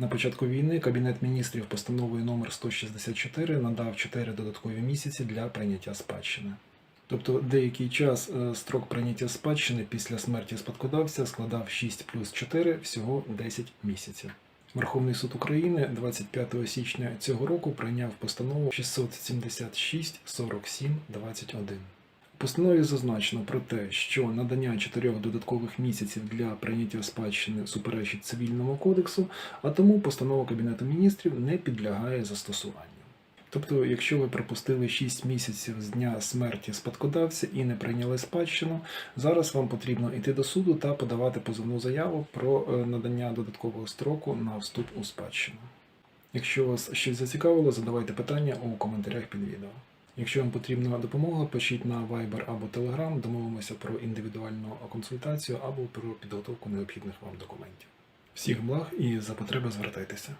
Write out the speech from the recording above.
На початку війни Кабінет міністрів постановою номер 164 надав 4 додаткові місяці для прийняття спадщини. Тобто деякий час е, строк прийняття спадщини після смерті спадкодавця складав 6 плюс 4, всього 10 місяців. Верховний суд України 25 січня цього року прийняв постанову 676 47 21. Постанові зазначено про те, що надання чотирьох додаткових місяців для прийняття спадщини суперечить цивільному кодексу, а тому постанова Кабінету міністрів не підлягає застосуванню. Тобто, якщо ви пропустили 6 місяців з дня смерті спадкодавця і не прийняли спадщину, зараз вам потрібно йти до суду та подавати позовну заяву про е, надання додаткового строку на вступ у спадщину. Якщо вас щось зацікавило, задавайте питання у коментарях під відео. Якщо вам потрібна допомога, пишіть на Viber або Telegram, домовимося про індивідуальну консультацію або про підготовку необхідних вам документів. Всіх благ і за потреби звертайтеся.